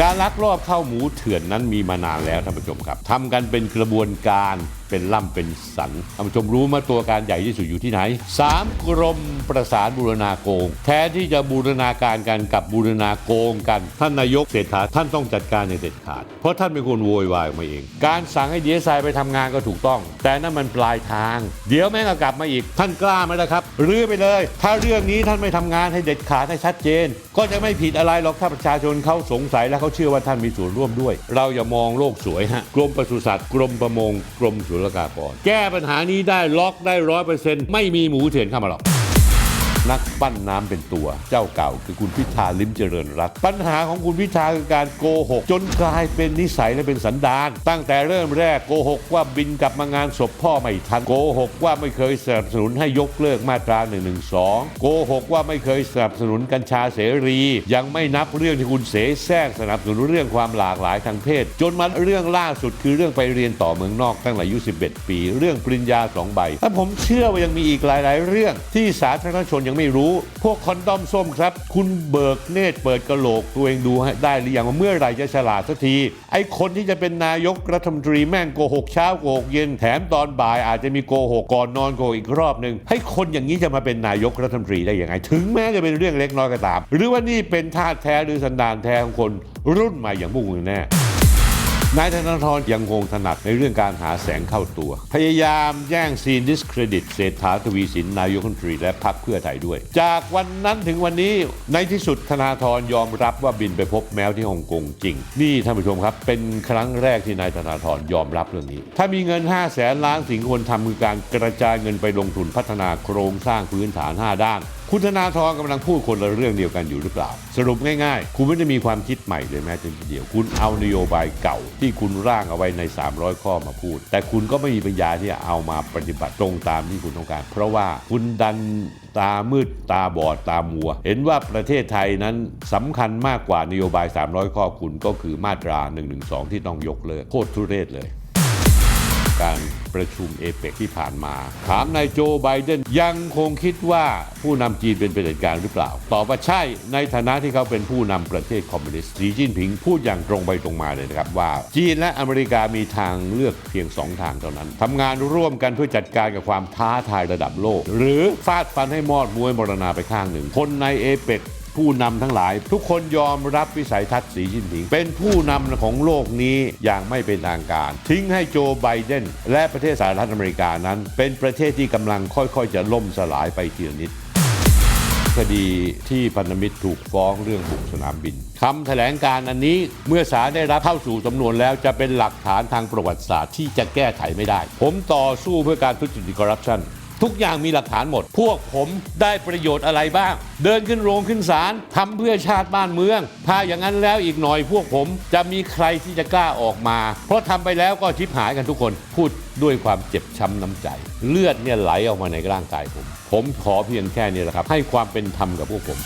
การลักลอบเข้าหมูเถื่อนนั้นมีมานานแล้วท่านผู้ชมครับทำกันเป็นกระบวนการ เป็นล่ำเป็นสันท่านผู้ชมรู้มาตัวการใหญ่ที่สุดอยู่ที่ไหน 3 กรมประสานบูรณาโกง แทนที่จะบูรณาการกันกับบูรณาโกงกัน ท่านนายกเศรษฐาท่านต้องจัดการอย่างเด็ดขาด เพราะท่านเป็นคนโวยวายออกมาเอง การสั่งให้ดีเอสไอไปทำงานก็ถูกต้อง แต่นั่นมันปลายทาง เดี๋ยวแม่งก็กลับมาอีก ท่านกล้าไหมล่ะครับรื้อไปเลย ถ้าเรื่องนี้ท่านไม่ทำงานให้เด็ดขาดให้ชัดเจน ก็จะไม่ผิดอะไรหรอกถ้าประชาชนเขาสงสัยและเขาเชื่อว่าท่านมีส่วนร่วมด้วย เราอย่ามองโลกสวยฮะกรมปศุสัตว์กรมประมงกรมศุลกากร แก้ปัญหานี้ได้ล็อกได้ร้อยเปอร์เซ็นต์ไม่มีหมูเถื่อนเข้ามาหรอก นักปั้นน้ำเป็นตัว เจ้าเก่าคือคุณพิธาลิ้มเจริญรัตน์ปัญหาของคุณพิธาคือการโกหก จนกลายเป็นนิสัยและเป็นสันดาน ตั้งแต่เริ่มแรกโกหกว่าบินกลับมางานศพพ่อไม่ทันโกหกว่าไม่เคยสนับสนุนให้ยกเลิกมาตรา1นึโกหกว่าไม่เคยสนับสนุนกัญชาเสรี ยังไม่นับเรื่องที่คุณเสแสร้งสนับสนุนเรื่องความหลากหลายทางเพศ จนมาเรื่องล่าสุดคือเรื่องไปเรียนต่อเมืองนอกตั้งแต่อายุ 11 ปี เรื่องปริญญาสองใบและผมเชื่อว่ายังมีอีกหลาย ๆ เรื่องที่สาธารณชนยังไม่รู้ พวกคอนดอมส้มครับ คุณเบิกเนตรเปิดกระโหลกตัวเองดูให้ได้หรือยังว่าเมื่อไหร่จะฉลาดสักที ไอ้คนที่จะเป็นนายกรัฐมนตรีแม่งโกหกเช้าโกหกเย็นแถมตอนบ่ายอาจจะมีโกหกก่อนนอนโกหกอีกรอบหนึ่งให้คนอย่างนี้จะมาเป็นนายกรัฐมนตรีได้ยังไง ถึงแม้จะเป็นเรื่องเล็กน้อยก็ตาม หรือว่านี่เป็นท่าตุแท้หรือสันดานแท้ของคนรุ่นใหม่อย่างพวกมึงแน่ นายธนาธรยังคงถนัดในเรื่องการหาแสงเข้าตัว พยายามแย่งซีนดิสเครดิตเศรษฐาทวีสินนายกรัฐมนตรีและพรรคเพื่อไทยด้วย จากวันนั้นถึงวันนี้ในที่สุดธนาธรยอมรับว่าบินไปพบแมวที่ฮ่องกงจริง นี่ท่านผู้ชมครับ เป็นครั้งแรกที่นายธนาธรยอมรับเรื่องนี้ ถ้ามีเงิน 5 0 0แสนล้านสิ่งควรทำคือการกระจายเงินไปลงทุนพัฒนาโครงสร้างพื้นฐาน 5 ด้าน คุณธนาธรกำลังพูดคนละเรื่องเดียวกันอยู่หรือเปล่า สรุปง่ายๆ คุณไม่ได้มีความคิดใหม่เลยแม้แต่นิดเดียว คุณเอานโยบายเก่าที่คุณร่างเอาไว้ใน 300 ข้อมาพูด แต่คุณก็ไม่มีปัญญาที่จะเอามาปฏิบัติตรงตามที่คุณต้องการ เพราะว่าคุณดันตามืดตาบอดตามัว เห็นว่าประเทศไทยนั้นสำคัญมากกว่านโยบาย 300 ข้อคุณก็คือมาตรา 112 ที่ต้องยกเลิกโคตรทุเรศเลย การประชุมเอเปกที่ผ่านมา ถามนายโจไบเดนยังคงคิดว่าผู้นำจีนเป็นเผด็จการหรือเปล่า ตอบว่าใช่ในฐานะที่เขาเป็นผู้นำประเทศคอมมิวนิสต์สีจิ้นผิงพูดอย่างตรงไปตรงมาเลยนะครับว่า จีนและอเมริกามีทางเลือกเพียงสองทางเท่านั้นทำงานร่วมกันเพื่อจัดการกับความท้าทายระดับโลก หรือฟาดฟันให้มอดมวยมรณาไปข้างหนึ่ง คนในเอเปก ผู้นำทั้งหลาย ทุกคนยอมรับวิสัยทัศน์สีจิ้นผิง เป็นผู้นำของโลกนี้อย่างไม่เป็นทางการ ทิ้งให้โจไบเดนและประเทศสหรัฐอเมริกานั้น เป็นประเทศที่กำลังค่อยๆ จะล่มสลายไปทีละนิดคดีที่พันธมิตรถูกฟ้องเรื่องบุกสนามบินคำแถลงการอันนี้เมื่อศาลได้รับเข้าสู่สำนวนแล้วจะเป็นหลักฐานทางประวัติศาสตร์ที่จะแก้ไขไม่ได้ ผมต่อสู้เพื่อการทุจริตคอร์รัปชัน ทุกอย่างมีหลักฐานหมด พวกผมได้ประโยชน์อะไรบ้าง เดินขึ้นโรงขึ้นศาลทำเพื่อชาติบ้านเมือง ถ้าอย่างนั้นแล้วอีกหน่อยพวกผมจะมีใครที่จะกล้าออกมา เพราะทำไปแล้วก็ชิบหายกันทุกคน พูดด้วยความเจ็บช้ำน้ำใจ เลือดเนี่ยไหลออกมาในร่างกายผม ผมขอเพียงแค่นี้แหละครับ ให้ความเป็นธรรมกับพวกผม